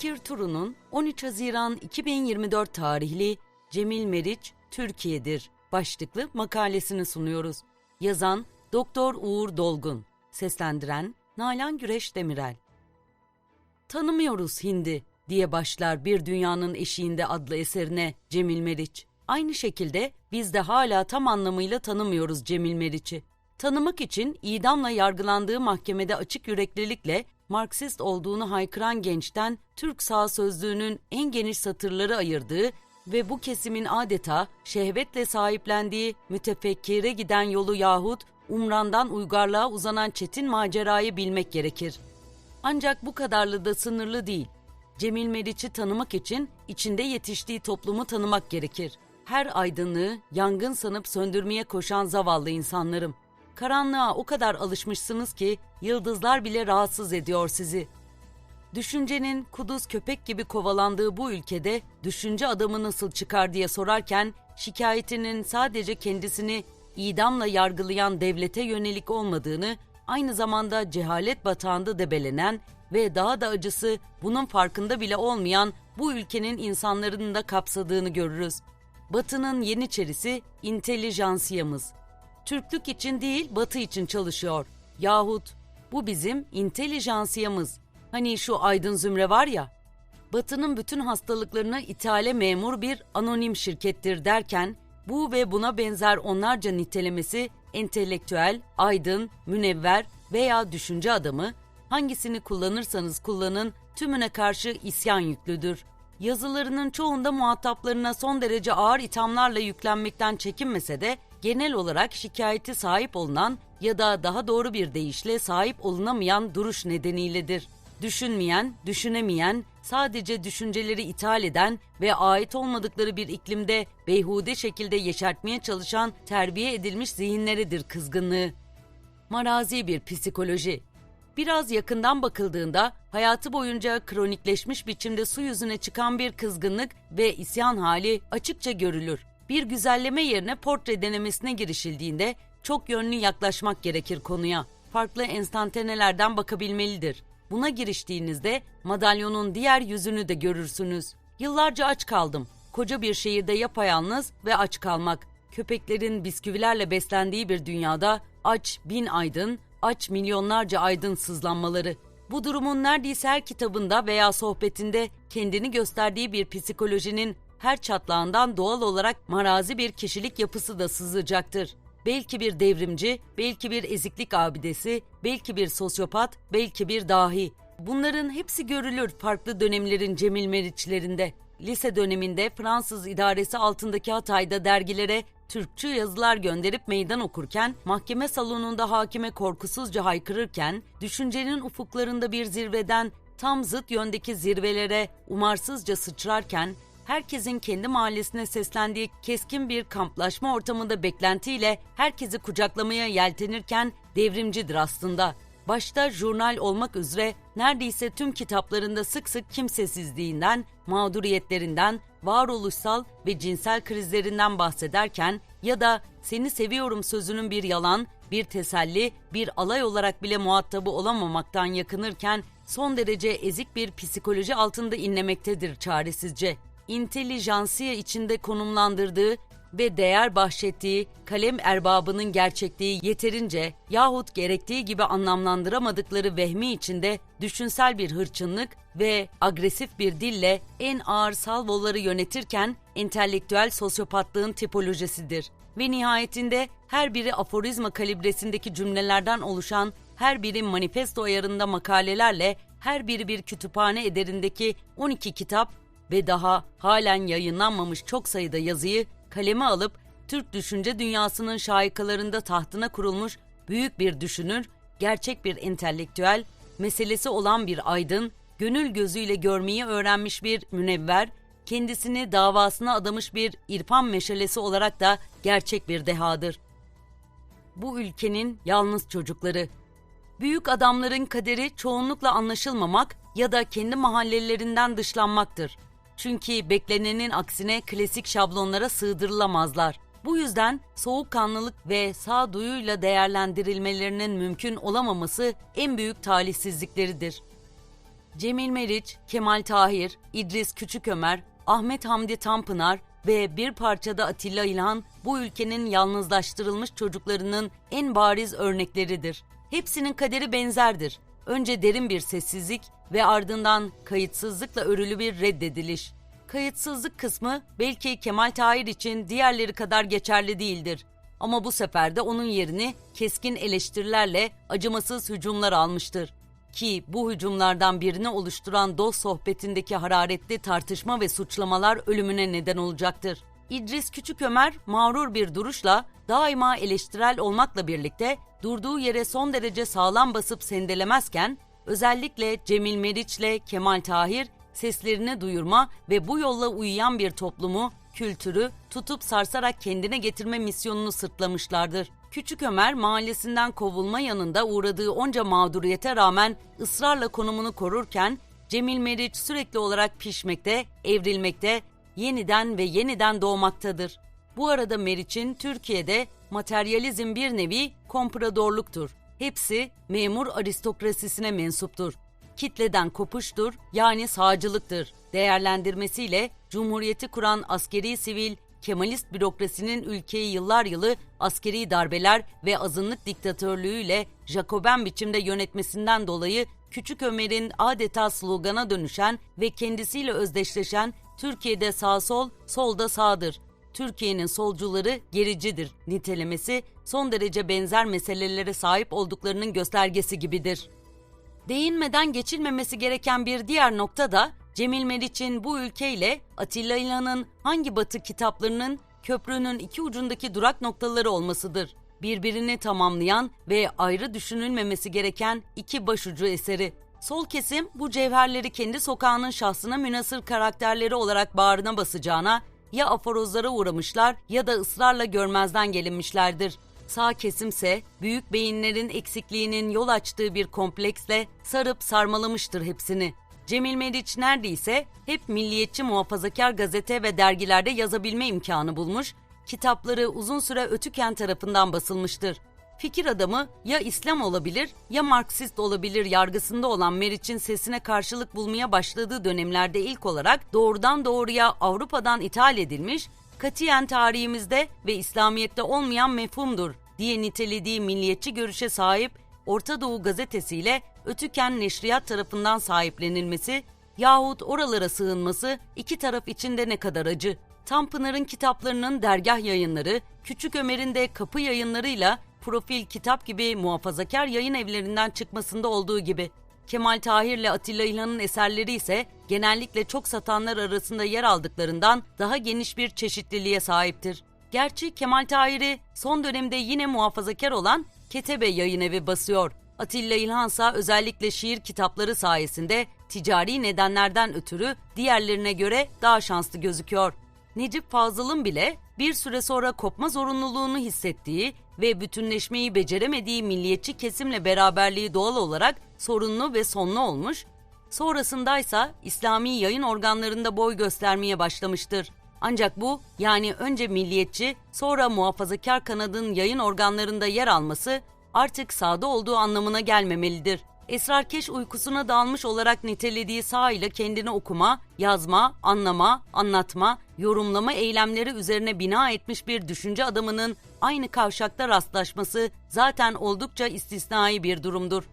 Fikir Turu'nun 13 Haziran 2024 tarihli Cemil Meriç Türkiye'dir başlıklı makalesini sunuyoruz. Yazan Doktor Uğur Dolgun, seslendiren Nalan Güreş Demirel. Tanımıyoruz Hindi diye başlar Bir Dünyanın Eşiğinde adlı eserine Cemil Meriç. Aynı şekilde biz de hala tam anlamıyla tanımıyoruz Cemil Meriç'i. Tanımak için idamla yargılandığı mahkemede açık yüreklilikle Marksist olduğunu haykıran gençten Türk sağ sözlüğünün en geniş satırları ayırdığı ve bu kesimin adeta şehvetle sahiplendiği mütefekkire giden yolu yahut umrandan uygarlığa uzanan çetin macerayı bilmek gerekir. Ancak bu kadarlı da sınırlı değil. Cemil Meriç'i tanımak için içinde yetiştiği toplumu tanımak gerekir. Her aydınlığı yangın sanıp söndürmeye koşan zavallı insanlarım. Karanlığa o kadar alışmışsınız ki yıldızlar bile rahatsız ediyor sizi. Düşüncenin kuduz köpek gibi kovalandığı bu ülkede düşünce adamı nasıl çıkar diye sorarken şikayetinin sadece kendisini idamla yargılayan devlete yönelik olmadığını, aynı zamanda cehalet batağında debelenen ve daha da acısı bunun farkında bile olmayan bu ülkenin insanlarını da kapsadığını görürüz. Batı'nın yeniçerisi intelijansiyamız. Türklük için değil Batı için çalışıyor. Yahut bu bizim intelijansiyamız. Hani şu aydın zümre var ya. Batı'nın bütün hastalıklarını ithale memur bir anonim şirkettir derken bu ve buna benzer onlarca nitelemesi entelektüel, aydın, münevver veya düşünce adamı hangisini kullanırsanız kullanın tümüne karşı isyan yüklüdür. Yazılarının çoğunda muhataplarına son derece ağır ithamlarla yüklenmekten çekinmese de genel olarak şikayeti sahip olunan ya da daha doğru bir deyişle sahip olunamayan duruş nedeniyledir. Düşünmeyen, düşünemeyen, sadece düşünceleri ithal eden ve ait olmadıkları bir iklimde beyhude şekilde yeşertmeye çalışan terbiye edilmiş zihinleridir kızgınlığı. Marazi bir psikoloji. Biraz yakından bakıldığında hayatı boyunca kronikleşmiş biçimde su yüzüne çıkan bir kızgınlık ve isyan hali açıkça görülür. Bir güzelleme yerine portre denemesine girişildiğinde çok yönlü yaklaşmak gerekir konuya. Farklı enstantanelerden bakabilmelidir. Buna giriştiğinizde madalyonun diğer yüzünü de görürsünüz. Yıllarca aç kaldım. Koca bir şehirde yapayalnız ve aç kalmak. Köpeklerin bisküvilerle beslendiği bir dünyada aç bin aydın, aç milyonlarca aydın sızlanmaları. Bu durumun neredeyse her kitabında veya sohbetinde kendini gösterdiği bir psikolojinin her çatlağından doğal olarak marazi bir kişilik yapısı da sızacaktır. Belki bir devrimci, belki bir eziklik abidesi, belki bir sosyopat, belki bir dahi. Bunların hepsi görülür farklı dönemlerin Cemil Meriçlerinde. Lise döneminde Fransız idaresi altındaki Hatay'da dergilere Türkçü yazılar gönderip meydan okurken, mahkeme salonunda hakime korkusuzca haykırırken, düşüncenin ufuklarında bir zirveden tam zıt yöndeki zirvelere umarsızca sıçrarken, herkesin kendi mahallesine seslendiği keskin bir kamplaşma ortamında beklentiyle herkesi kucaklamaya yeltenirken devrimcidir aslında. Başta jurnal olmak üzere neredeyse tüm kitaplarında sık sık kimsesizliğinden, mağduriyetlerinden, varoluşsal ve cinsel krizlerinden bahsederken ya da seni seviyorum sözünün bir yalan, bir teselli, bir alay olarak bile muhatabı olamamaktan yakınırken son derece ezik bir psikoloji altında inlemektedir çaresizce intelijansiye içinde konumlandırdığı ve değer bahşettiği kalem erbabının gerçekliği yeterince yahut gerektiği gibi anlamlandıramadıkları vehmi içinde düşünsel bir hırçınlık ve agresif bir dille en ağır salvoları yönetirken entelektüel sosyopatlığın tipolojisidir. Ve nihayetinde her biri aforizma kalibresindeki cümlelerden oluşan her biri manifesto ayarında makalelerle her biri bir kütüphane ederindeki 12 kitap ve daha halen yayınlanmamış çok sayıda yazıyı kaleme alıp Türk düşünce dünyasının şahikalarında tahtına kurulmuş büyük bir düşünür, gerçek bir entelektüel, meselesi olan bir aydın, gönül gözüyle görmeyi öğrenmiş bir münevver, kendisini davasına adamış bir irfan meşalesi olarak da gerçek bir dehadır. Bu ülkenin yalnız çocukları. Büyük adamların kaderi çoğunlukla anlaşılmamak ya da kendi mahallelerinden dışlanmaktır. Çünkü beklenenin aksine klasik şablonlara sığdırılamazlar. Bu yüzden soğukkanlılık ve sağduyuyla değerlendirilmelerinin mümkün olamaması en büyük talihsizlikleridir. Cemil Meriç, Kemal Tahir, İdris Küçükömer, Ahmet Hamdi Tanpınar ve bir parçada Atilla İlhan bu ülkenin yalnızlaştırılmış çocuklarının en bariz örnekleridir. Hepsinin kaderi benzerdir. Önce derin bir sessizlik ve ardından kayıtsızlıkla örülü bir reddediliş. Kayıtsızlık kısmı belki Kemal Tahir için diğerleri kadar geçerli değildir. Ama bu sefer de onun yerini keskin eleştirilerle acımasız hücumlar almıştır. Ki bu hücumlardan birini oluşturan dost sohbetindeki hararetli tartışma ve suçlamalar ölümüne neden olacaktır. İdris Küçükömer mağrur bir duruşla daima eleştirel olmakla birlikte durduğu yere son derece sağlam basıp sendelemezken özellikle Cemil Meriç'le Kemal Tahir seslerini duyurma ve bu yolla uyuyan bir toplumu, kültürü tutup sarsarak kendine getirme misyonunu sırtlamışlardır. Küçük Ömer mahallesinden kovulma yanında uğradığı onca mağduriyete rağmen ısrarla konumunu korurken Cemil Meriç sürekli olarak pişmekte, evrilmekte, yeniden ve yeniden doğmaktadır. Bu arada Meriç'in Türkiye'de materyalizm bir nevi kompradorluktur. Hepsi memur aristokrasisine mensuptur. Kitleden kopuştur yani sağcılıktır. Değerlendirmesiyle Cumhuriyeti kuran askeri sivil Kemalist bürokrasinin ülkeyi yıllar yılı askeri darbeler ve azınlık diktatörlüğüyle Jacoben biçimde yönetmesinden dolayı Küçük Ömer'in adeta slogana dönüşen ve kendisiyle özdeşleşen Türkiye'de sağ sol, solda sağdır. Türkiye'nin solcuları gericidir nitelemesi son derece benzer meselelere sahip olduklarının göstergesi gibidir. Değinmeden geçilmemesi gereken bir diğer nokta da Cemil Meriç'in bu ülkeyle Atilla İlhan'ın hangi batı kitaplarının köprünün iki ucundaki durak noktaları olmasıdır. Birbirini tamamlayan ve ayrı düşünülmemesi gereken iki başucu eseri. Sol kesim bu cevherleri kendi sokağının şahsına münasır karakterleri olarak bağrına basacağına ya aforozlara uğramışlar ya da ısrarla görmezden gelinmişlerdir. Sağ kesimse büyük beyinlerin eksikliğinin yol açtığı bir kompleksle sarıp sarmalamıştır hepsini. Cemil Meriç neredeyse hep milliyetçi muhafazakar gazete ve dergilerde yazabilme imkanı bulmuş, kitapları uzun süre Ötüken tarafından basılmıştır. Fikir adamı ya İslam olabilir ya Marksist olabilir yargısında olan Meriç'in sesine karşılık bulmaya başladığı dönemlerde ilk olarak doğrudan doğruya Avrupa'dan ithal edilmiş, katiyen tarihimizde ve İslamiyet'te olmayan mefhumdur diye nitelediği milliyetçi görüşe sahip Orta Doğu gazetesiyle Ötüken Neşriyat tarafından sahiplenilmesi yahut oralara sığınması iki taraf için de ne kadar acı. Tanpınar'ın kitaplarının dergah yayınları, Küçük Ömer'in de kapı yayınlarıyla profil kitap gibi muhafazakar yayın evlerinden çıkmasında olduğu gibi. Kemal Tahir ile Atilla İlhan'ın eserleri ise genellikle çok satanlar arasında yer aldıklarından daha geniş bir çeşitliliğe sahiptir. Gerçi Kemal Tahir'i son dönemde yine muhafazakar olan Ketebe Yayın Evi basıyor. Atilla İlhansa özellikle şiir kitapları sayesinde ticari nedenlerden ötürü diğerlerine göre daha şanslı gözüküyor. Necip Fazıl'ın bile bir süre sonra kopma zorunluluğunu hissettiği ve bütünleşmeyi beceremediği milliyetçi kesimle beraberliği doğal olarak sorunlu ve sonlu olmuş, sonrasındaysa İslami yayın organlarında boy göstermeye başlamıştır. Ancak bu yani önce milliyetçi sonra muhafazakar kanadın yayın organlarında yer alması artık sağda olduğu anlamına gelmemelidir. Esrarkeş uykusuna dalmış olarak nitelediği ile kendini okuma, yazma, anlama, anlatma, yorumlama eylemleri üzerine bina etmiş bir düşünce adamının aynı kavşakta rastlaşması zaten oldukça istisnai bir durumdur.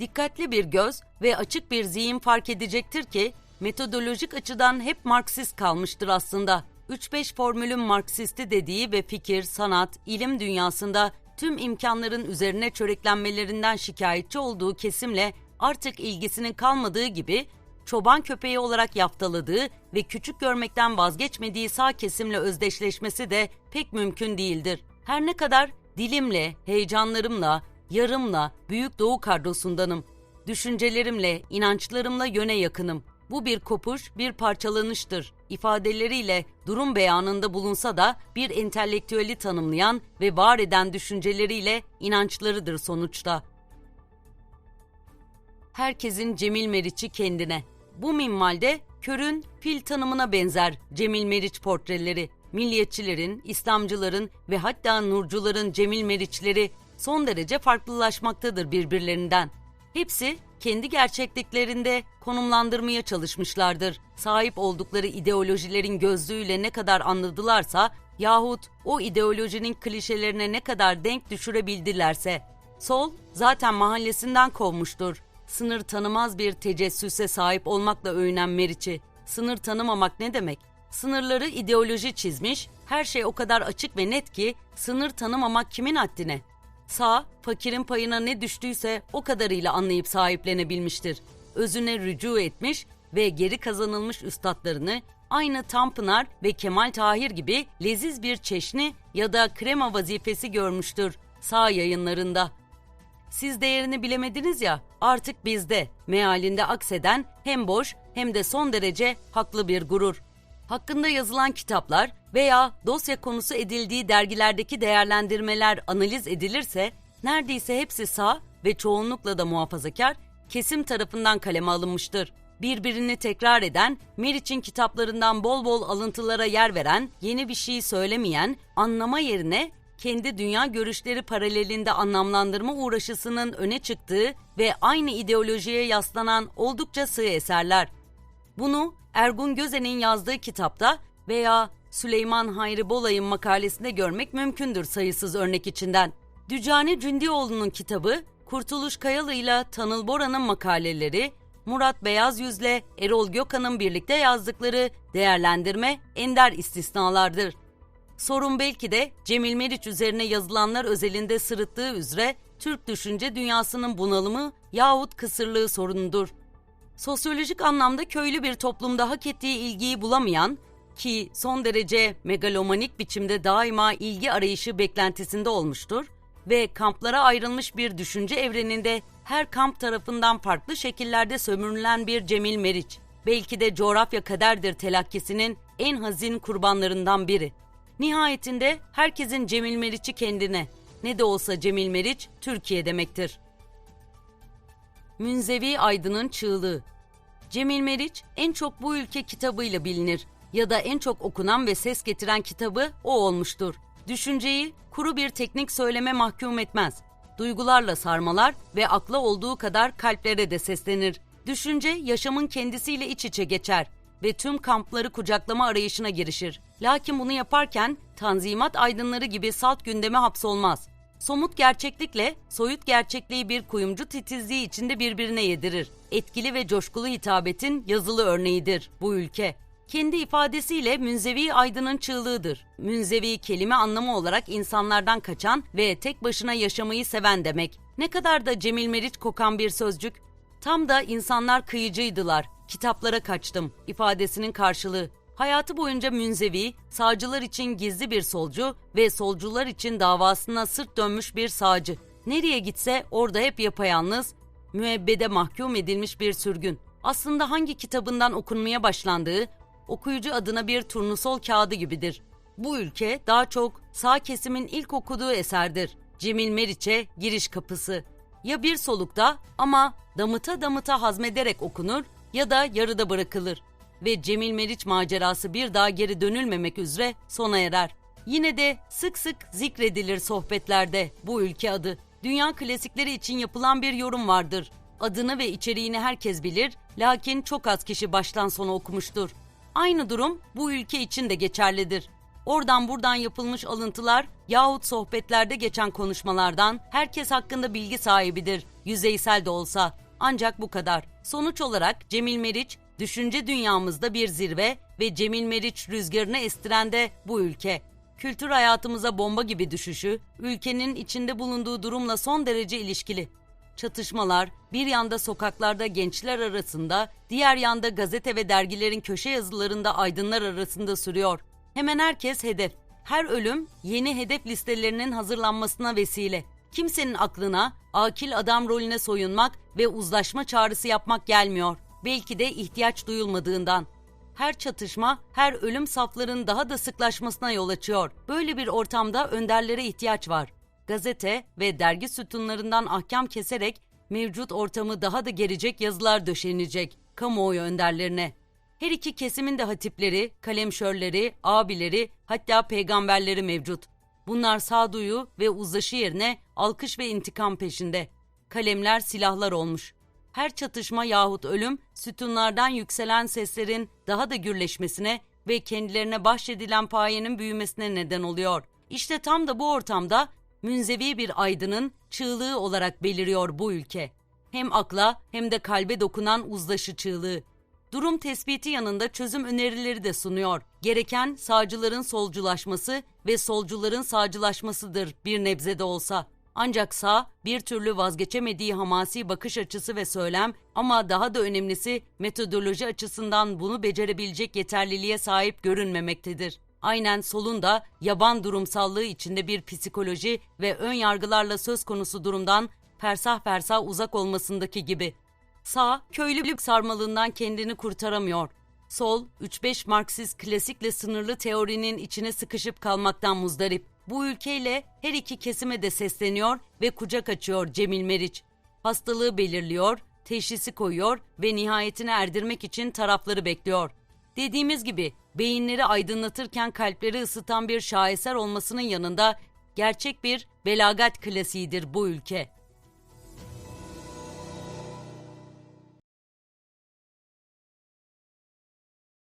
Dikkatli bir göz ve açık bir zihin fark edecektir ki metodolojik açıdan hep Marksist kalmıştır aslında. 3-5 formülün Marksisti dediği ve fikir, sanat, ilim dünyasında tüm imkanların üzerine çöreklenmelerinden şikayetçi olduğu kesimle artık ilgisinin kalmadığı gibi çoban köpeği olarak yaftaladığı ve küçük görmekten vazgeçmediği sağ kesimle özdeşleşmesi de pek mümkün değildir. Her ne kadar dilimle, heyecanlarımla, yarımla büyük doğu kadrosundanım. Düşüncelerimle, inançlarımla yöne yakınım. Bu bir kopuş, bir parçalanıştır. İfadeleriyle durum beyanında bulunsa da bir entelektüeli tanımlayan ve var eden düşünceleriyle inançlarıdır sonuçta. Herkesin Cemil Meriç'i kendine. Bu minvalde körün fil tanımına benzer Cemil Meriç portreleri. Milliyetçilerin, İslamcıların ve hatta Nurcuların Cemil Meriçleri son derece farklılaşmaktadır birbirlerinden. Hepsi kendi gerçekliklerinde konumlandırmaya çalışmışlardır. Sahip oldukları ideolojilerin gözlüğüyle ne kadar anladılarsa yahut o ideolojinin klişelerine ne kadar denk düşürebildilerse. Sol zaten mahallesinden kovmuştur. Sınır tanımaz bir tecessüse sahip olmakla övünen Meriç'i. Sınır tanımamak ne demek? Sınırları ideoloji çizmiş, her şey o kadar açık ve net ki sınır tanımamak kimin haddine? Sağ, fakirin payına ne düştüyse o kadarıyla anlayıp sahiplenebilmiştir. Özüne rücu etmiş ve geri kazanılmış üstadlarını aynı Tanpınar ve Kemal Tahir gibi leziz bir çeşni ya da krema vazifesi görmüştür sağ yayınlarında. Siz değerini bilemediniz ya artık bizde mealinde akseden hem boş hem de son derece haklı bir gurur. Hakkında yazılan kitaplar veya dosya konusu edildiği dergilerdeki değerlendirmeler analiz edilirse neredeyse hepsi sağ ve çoğunlukla da muhafazakar kesim tarafından kaleme alınmıştır. Birbirini tekrar eden, Meriç'in kitaplarından bol bol alıntılara yer veren, yeni bir şey söylemeyen, anlama yerine kendi dünya görüşleri paralelinde anlamlandırma uğraşısının öne çıktığı ve aynı ideolojiye yaslanan oldukça sığ eserler. Bunu Ergun Gözen'in yazdığı kitapta veya Süleyman Hayri Bolay'ın makalesinde görmek mümkündür sayısız örnek içinden. Dücane Cündioğlu'nun kitabı, Kurtuluş Kayalı ile Tanıl Bora'nın makaleleri, Murat Beyaz Yüz'le Erol Gökhan'ın birlikte yazdıkları değerlendirme ender istisnalardır. Sorun belki de Cemil Meriç üzerine yazılanlar özelinde sırıttığı üzere Türk düşünce dünyasının bunalımı yahut kısırlığı sorunudur. Sosyolojik anlamda köylü bir toplumda hak ettiği ilgiyi bulamayan ki son derece megalomanik biçimde daima ilgi arayışı beklentisinde olmuştur ve kamplara ayrılmış bir düşünce evreninde her kamp tarafından farklı şekillerde sömürülen bir Cemil Meriç, belki de coğrafya kaderdir telakkisinin en hazin kurbanlarından biri. Nihayetinde herkesin Cemil Meriç'i kendine, ne de olsa Cemil Meriç Türkiye demektir. Münzevi Aydın'ın Çığlığı Cemil Meriç en çok bu ülke kitabıyla bilinir ya da en çok okunan ve ses getiren kitabı o olmuştur. Düşünceyi kuru bir teknik söyleme mahkum etmez. Duygularla sarmalar ve akla olduğu kadar kalplere de seslenir. Düşünce yaşamın kendisiyle iç içe geçer ve tüm kampları kucaklama arayışına girişir. Lakin bunu yaparken tanzimat aydınları gibi salt gündeme hapsolmaz. Somut gerçeklikle soyut gerçekliği bir kuyumcu titizliği içinde birbirine yedirir. Etkili ve coşkulu hitabetin yazılı örneğidir bu ülke. Kendi ifadesiyle Münzevi Aydın'ın çığlığıdır. Münzevi kelime anlamı olarak insanlardan kaçan ve tek başına yaşamayı seven demek. Ne kadar da Cemil Meriç kokan bir sözcük. Tam da insanlar kıyıcıydılar. Kitaplara kaçtım ifadesinin karşılığı. Hayatı boyunca münzevi, sağcılar için gizli bir solcu ve solcular için davasına sırt dönmüş bir sağcı. Nereye gitse orada hep yapayalnız, müebbede mahkum edilmiş bir sürgün. Aslında hangi kitabından okunmaya başlandığı, okuyucu adına bir turnusol kağıdı gibidir. Bu ülke daha çok sağ kesimin ilk okuduğu eserdir. Cemil Meriç'e giriş kapısı. Ya bir solukta ama damıta damıta hazmederek okunur ya da yarıda bırakılır ve Cemil Meriç macerası bir daha geri dönülmemek üzere sona erer. Yine de sık sık zikredilir sohbetlerde bu ülke adı. Dünya klasikleri için yapılan bir yorum vardır. Adını ve içeriğini herkes bilir, lakin çok az kişi baştan sona okumuştur. Aynı durum bu ülke için de geçerlidir. Oradan buradan yapılmış alıntılar yahut sohbetlerde geçen konuşmalardan herkes hakkında bilgi sahibidir, yüzeysel de olsa. Ancak bu kadar. Sonuç olarak Cemil Meriç Düşünce dünyamızda bir zirve ve Cemil Meriç rüzgarını estiren de bu ülke. Kültür hayatımıza bomba gibi düşüşü, ülkenin içinde bulunduğu durumla son derece ilişkili. Çatışmalar bir yanda sokaklarda gençler arasında, diğer yanda gazete ve dergilerin köşe yazılarında aydınlar arasında sürüyor. Hemen herkes hedef. Her ölüm yeni hedef listelerinin hazırlanmasına vesile. Kimsenin aklına akil adam rolüne soyunmak ve uzlaşma çağrısı yapmak gelmiyor belki de ihtiyaç duyulmadığından. Her çatışma, her ölüm safların daha da sıklaşmasına yol açıyor. Böyle bir ortamda önderlere ihtiyaç var. Gazete ve dergi sütunlarından ahkam keserek mevcut ortamı daha da gerecek yazılar döşenecek kamuoyu önderlerine. Her iki kesimin de hatipleri, kalemşörleri, abileri, hatta peygamberleri mevcut. Bunlar sağduyu ve uzlaşı yerine alkış ve intikam peşinde. Kalemler silahlar olmuş. Her çatışma yahut ölüm sütunlardan yükselen seslerin daha da gürleşmesine ve kendilerine bahşedilen payenin büyümesine neden oluyor. İşte tam da bu ortamda münzevi bir aydının çığlığı olarak beliriyor bu ülke. Hem akla hem de kalbe dokunan uzlaşı çığlığı. Durum tespiti yanında çözüm önerileri de sunuyor. Gereken sağcıların solculaşması ve solcuların sağcılaşmasıdır bir nebze de olsa. Ancak sağ bir türlü vazgeçemediği hamasi bakış açısı ve söylem ama daha da önemlisi metodoloji açısından bunu becerebilecek yeterliliğe sahip görünmemektedir. Aynen solun da yaban durumsallığı içinde bir psikoloji ve ön yargılarla söz konusu durumdan persah persah uzak olmasındaki gibi. Sağ, köylülük sarmalından kendini kurtaramıyor. Sol, 3-5 Marksist klasikle sınırlı teorinin içine sıkışıp kalmaktan muzdarip. Bu ülkeyle her iki kesime de sesleniyor ve kucak açıyor Cemil Meriç. Hastalığı belirliyor, teşhisi koyuyor ve nihayetine erdirmek için tarafları bekliyor. Dediğimiz gibi beyinleri aydınlatırken kalpleri ısıtan bir şaheser olmasının yanında gerçek bir belagat klasiğidir bu ülke.